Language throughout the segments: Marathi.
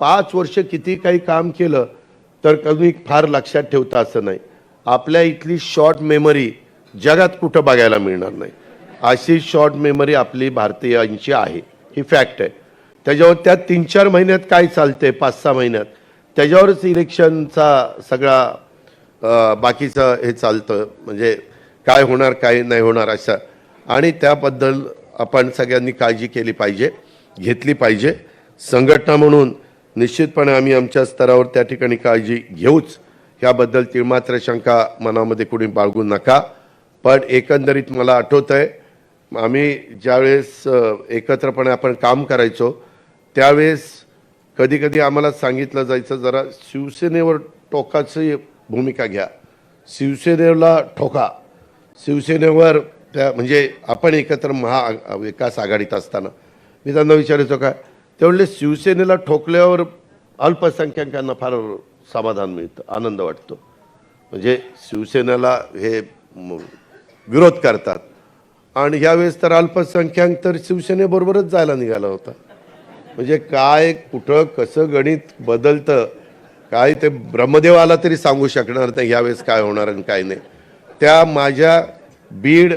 पाच वर्ष किती काही काम केलं तर कधी फार लक्षात ठेवता असं नाही. आपल्या इथली शॉर्ट मेमरी जगात कुठं बघायला मिळणार नाही. अशी शॉर्ट मेमरी आपली भारतीयांची आहे. ही फॅक्ट आहे. त्याच्यावर त्या तीन चार महिन्यात काय चालते पाच सहा महिन्यात त्याच्यावरच इलेक्शनचा सगळा बाकीचं हे चालतं. म्हणजे काय होणार काय नाही होणार असं. आणि त्याबद्दल आपण सगळ्यांनी काळजी केली पाहिजे घेतली पाहिजे. संघटना म्हणून निश्चितपणे आम्ही आमच्या स्तरावर त्या ठिकाणी काळजी घेऊच ह्याबद्दल तिळमात्र शंका मनामध्ये कुणी बाळगू नका. पण एकंदरीत मला आठवत आहे आम्ही ज्यावेळेस एकत्रपणे आपण काम करायचो त्यावेळेस कधी कधी आम्हाला सांगितलं जायचं जरा शिवसेनेवर टोकाची भूमिका घ्या. शिवसेनेला ठोका. शिवसेनेवर त्या म्हणजे आपण एकत्र महा विकास आघाडीत असताना. मी त्यांना विचारायचो काय त्यामुळे शिवसेनेला ठोकल्यावर अल्पसंख्याकांना फार समाधान मिळतं आनंद वाटतो. म्हणजे शिवसेनेला हे विरोध करतात. आणि ह्यावेळेस तर अल्पसंख्याक तर शिवसेनेबरोबरच जायला निघाला होता. म्हणजे काय कुठं कसं गणित बदलतं काय ते ब्रह्मदेवाला तरी सांगू शकणार नाही ह्यावेळेस काय होणार आणि काय नाही. त्या माझ्या बीड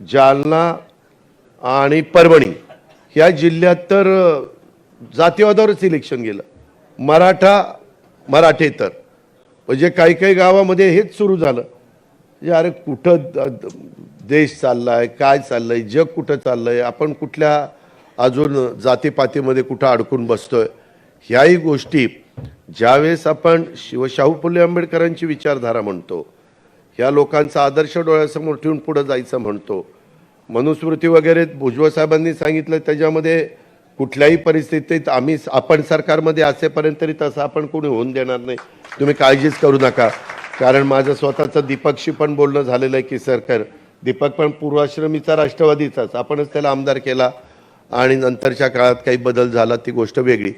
जालना आणि परभणी ह्या जिल्ह्यात तर जातीवादावरच इलेक्शन गेलं. मराठा मराठे तर. म्हणजे काही काही गावामध्ये हेच सुरू झालं. म्हणजे अरे कुठं देश द- देश चाललाय काय आहे जग कुठं चाललं आहे आपण कुठल्या अजून जातीपातीमध्ये कुठं अडकून बसतोय? ह्याही गोष्टी ज्यावेळेस आपण शिवशाहू फुले आंबेडकरांची विचारधारा म्हणतो ह्या लोकांचा आदर्श डोळ्यासमोर ठेवून पुढं जायचं म्हणतो. मनुस्मृती वगैरे भुजबळ साहेबांनी सांगितलं त्याच्यामध्ये कुठल्याही परिस्थितीत आम्ही आपण सरकारमध्ये असेपर्यंत तरी तसं आपण कोणी होऊन देणार नाही. तुम्ही काळजीच करू नका. कारण माझं स्वतःचं दीपकशी पण बोलणं झालेलं आहे की सरकार दीपक पण पूर्वाश्रमीचा राष्ट्रवादीचाच. आपणच त्याला आमदार केला आणि नंतरच्या काळात काही बदल झाला ती गोष्ट वेगळी.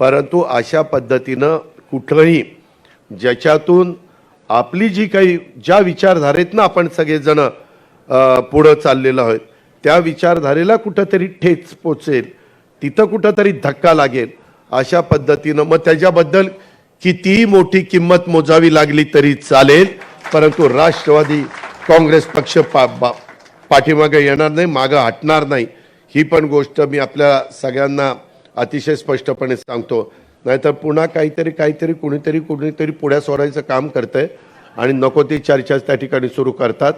परंतु अशा पद्धतीनं कुठलंही ज्याच्यातून आपली जी काही ज्या विचारधारेतनं आपण सगळेजण पुढं चाललेलो आहोत त्या विचारधारेला कुठंतरी ठेच पोचेल. तिथं कुठंतरी धक्का लागेल अशा पद्धतीनं. मग त्याच्याबद्दल कितीही मोठी किंमत मोजावी लागली तरी चालेल. परंतु राष्ट्रवादी काँग्रेस पक्ष पा बा- पाठीमागे येणार नाही मागं हटणार नाही. ही पण गोष्ट मी आपल्या सगळ्यांना अतिशय स्पष्टपणे सांगतो. नाहीतर पुन्हा काहीतरी काहीतरी कुणीतरी कुणीतरी पुढ्या सोडायचं काम करतंय आणि नको ती चर्चा त्या ठिकाणी सुरू करतात.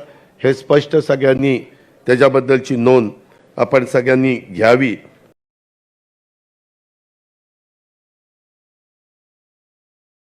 हे स्पष्ट सगळ्यांनी त्याच्याबद्दलची नोंद आपण सगळ्यांनी घ्यावी.